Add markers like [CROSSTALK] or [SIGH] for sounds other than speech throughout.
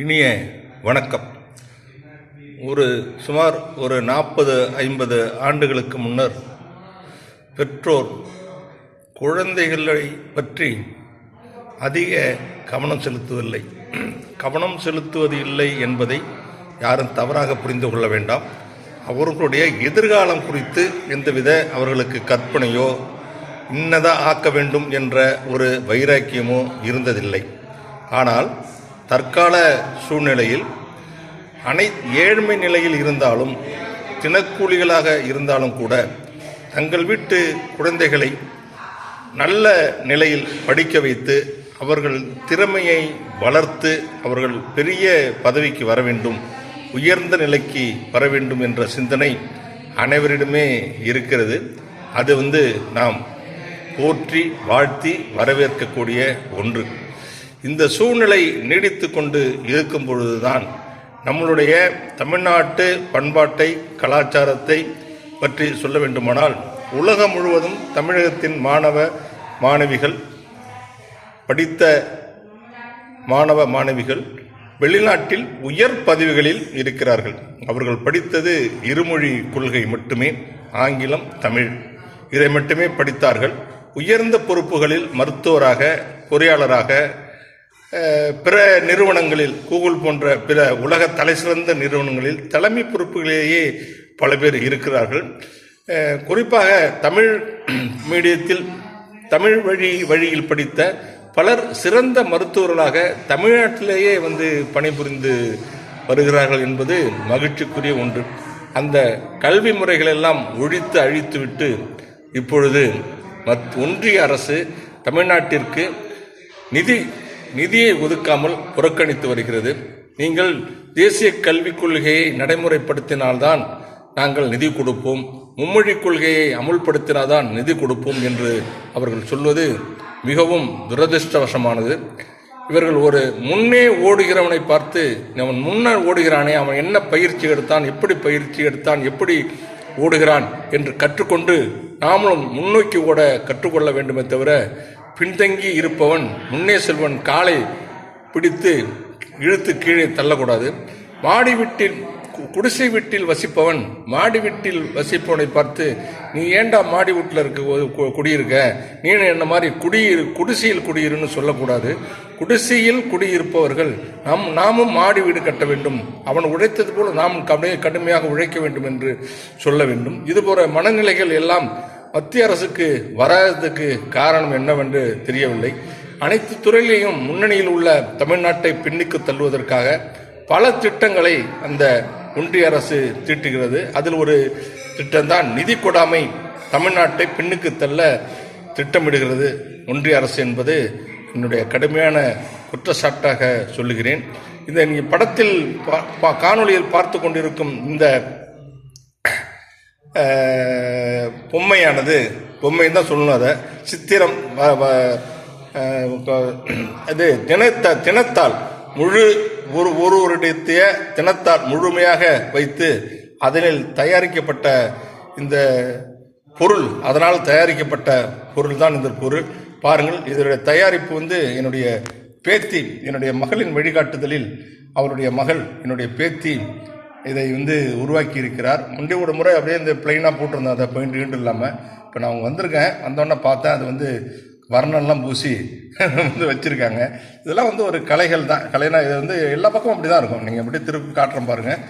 இனிய வணக்கம். ஒரு சுமார் ஒரு நாற்பது ஐம்பது ஆண்டுகளுக்கு முன்னர் பெற்றோர் குழந்தைகளை பற்றி அதிக கவனம் செலுத்துவதில்லை. கவனம் செலுத்துவது இல்லை என்பதை யாரும் தவறாக புரிந்து கொள்ள வேண்டாம். அவர்களுடைய எதிர்காலம் குறித்து எந்தவித அவர்களுக்கு கற்பனையோ இன்னதாக ஆக்க வேண்டும் என்ற ஒரு வைராக்கியமோ இருந்ததில்லை. ஆனால் தற்கால சூழ்நிலையில் அனை ஏழ்மை நிலையில் இருந்தாலும் தினக்கூலிகளாக இருந்தாலும் கூட தங்கள் வீட்டு குழந்தைகளை நல்ல நிலையில் படிக்க வைத்து அவர்கள் திறமையை வளர்த்து அவர்கள் பெரிய பதவிக்கு வர வேண்டும் உயர்ந்த நிலைக்கு வர வேண்டும் என்ற சிந்தனை அனைவரிடமே இருக்கிறது. அது வந்து நாம் போற்றி வாழ்த்தி வரவேற்கக்கூடிய ஒன்று. இந்த சூழ்நிலை நீடித்து கொண்டு இருக்கும் பொழுதுதான் நம்மளுடைய தமிழ்நாட்டு பண்பாட்டை கலாச்சாரத்தை பற்றி சொல்ல வேண்டுமானால் உலகம் முழுவதும் தமிழகத்தின் மாணவ மாணவிகள் படித்த மாணவ மாணவிகள் வெளிநாட்டில் உயர் பதவிகளில் இருக்கிறார்கள். அவர்கள் படித்தது இருமொழி கொள்கை மட்டுமே ஆங்கிலம் தமிழ் இதை மட்டுமே படித்தார்கள். உயர்ந்த பொறுப்புகளில் மருத்துவராக பொறியாளராக பிற நிறுவனங்களில் கூகுள் போன்ற பிற உலக தலைசிறந்த நிறுவனங்களில் தலைமை பொறுப்புகளிலேயே பல பேர் இருக்கிறார்கள். குறிப்பாக தமிழ் மீடியத்தில் தமிழ் வழி வழியில் படித்த பலர் சிறந்த மருத்துவர்களாக தமிழ்நாட்டிலேயே வந்து பணிபுரிந்து வருகிறார்கள் என்பது மகிழ்ச்சிக்குரிய ஒன்று. அந்த கல்வி முறைகளெல்லாம் ஒழித்து அழித்துவிட்டு இப்பொழுது மத் ஒன்றிய அரசு தமிழ்நாட்டிற்கு நிதி நிதியை ஒதுக்காமல் புறக்கணித்து வருகிறது. நீங்கள் தேசிய கல்விக் கொள்கையை நடைமுறைப்படுத்தினால்தான் நாங்கள் நிதி கொடுப்போம். மும்மொழி கொள்கையை அமுல்படுத்தினால்தான் நிதி கொடுப்போம் என்று அவர்கள் சொல்வது மிகவும் துரதிருஷ்டவசமானது. இவர்கள் ஒரு முன்னே ஓடுகிறவனை பார்த்து அவன் முன்னர் ஓடுகிறானே அவன் என்ன பயிற்சி எடுத்தான் எப்படி பயிற்சி எடுத்தான் எப்படி ஓடுகிறான்? என்று கற்றுக்கொண்டு நாமளும் முன்னோக்கி ஓட கற்றுக்கொள்ள வேண்டுமே தவிர பின்தங்கி இருப்பவன் முன்னே செல்வன் காலை பிடித்து இழுத்து கீழே தள்ளக்கூடாது. மாடி வீட்டில் குடிசை வீட்டில் வசிப்பவன் மாடி வீட்டில் வசிப்பவனை பார்த்து நீ ஏண்டா மாடி வீட்டில் இருக்க குடியிருக்க? நீ என்ன மாதிரி குடியிரு குடிசையில் குடியிருன்னு சொல்லக்கூடாது. குடிசையில் குடியிருப்பவர்கள் நம் நாமும் மாடி வீடு கட்ட வேண்டும். அவன் உழைத்தது போல நாம் கடுமையாக உழைக்க வேண்டும் என்று சொல்ல வேண்டும். இதுபோல மனநிலைகள் எல்லாம் மத்திய அரசுக்கு வராததுக்கு காரணம் என்னவென்று தெரியவில்லை. அனைத்து துறையிலையும் முன்னணியில் உள்ள தமிழ்நாட்டை பின்னுக்கு தள்ளுவதற்காக பல திட்டங்களை அந்த ஒன்றிய அரசு தீட்டுகிறது. அதில் ஒரு திட்டம்தான் நிதி கொடாமை தமிழ்நாட்டை பின்னுக்கு தள்ள திட்டமிடுகிறது. ஒன்றிய அரசு என்பது என்னுடைய கடுமையான குற்றச்சாட்டாக சொல்லுகிறேன். இந்த நீங்கள் படத்தில் காணொலியில் பார்த்து கொண்டிருக்கும் இந்த பொம்மையானது பொம்மைன்னு தான் சொல்லணும் அதை. சித்திரம் அது தினத்த தினத்தால் முழு ஒரு ஒருவருடைய தினத்தால் முழுமையாக வைத்து அதனில் தயாரிக்கப்பட்ட இந்த பொருள் அதனால் தயாரிக்கப்பட்ட பொருள் தான் இந்த பொருள் பாருங்கள் இதனுடைய தயாரிப்பு வந்து என்னுடைய பேத்தி என்னுடைய மகளின் வழிகாட்டுதலில் அவருடைய மகள் என்னுடைய பேத்தி இதை வந்து உருவாக்கி இருக்கிறார் முந்தைய ஒரு முறை அப்படியே இந்த பிளெயினாக போட்டிருந்தேன். அதை பெயிண்ட் கீண்டு இல்லாமல் இப்போ நான் அவங்க வந்திருக்கேன். வந்தோடனே பார்த்தேன். அது வந்து வர்ணம்லாம் பூசி [LAUGHS] வந்து வச்சுருக்காங்க. இதெல்லாம் வந்து ஒரு கலைகள் தான். கலைனா இது வந்து எல்லா பக்கமும் அப்படி தான் இருக்கும். நீங்கள் அப்படியே திருப்பி காட்டுறோம் பாருங்கள்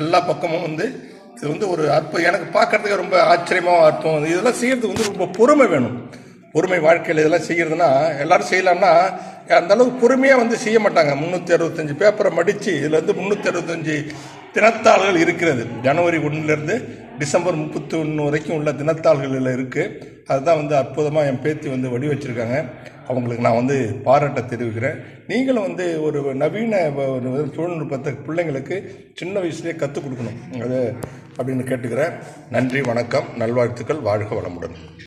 எல்லா பக்கமும் வந்து இது வந்து ஒரு அற்புதம் எனக்கு பார்க்குறதுக்கு ரொம்ப ஆச்சரியமாக அர்த்தம். இதெல்லாம் செய்கிறதுக்கு வந்து ரொம்ப பொறுமை வேணும். பொறுமை வாழ்க்கையில் இதெல்லாம் செய்கிறதுனா எல்லோரும் செய்யலாம்னா அந்த அளவுக்கு பொறுமையாக வந்து செய்ய மாட்டாங்க. முந்நூற்றி அறுபத்தஞ்சு பேப்பரை மடித்து இதில் வந்து முந்நூற்றி அறுபத்தஞ்சு தினத்தாள்கள் இருக்கிறது. ஜனவரி ஒன்றுலேருந்து டிசம்பர் முப்பத்தி ஒன்று வரைக்கும் உள்ள தினத்தாள்களில் இருக்குது அதுதான் வந்து அற்புதமாக என் பேத்தி வந்து வடி வச்சுருக்காங்க அவங்களுக்கு நான் வந்து பாராட்ட தெரிவிக்கிறேன். நீங்களும் வந்து ஒரு நவீன தொழில்நுட்பத்தை பிள்ளைங்களுக்கு சின்ன வயசுலேயே கற்றுக் கொடுக்கணும். அது அப்படின்னு கேட்டுக்கிறேன். நன்றி வணக்கம். நல்வாழ்த்துக்கள். வாழ்க வளமுடன்.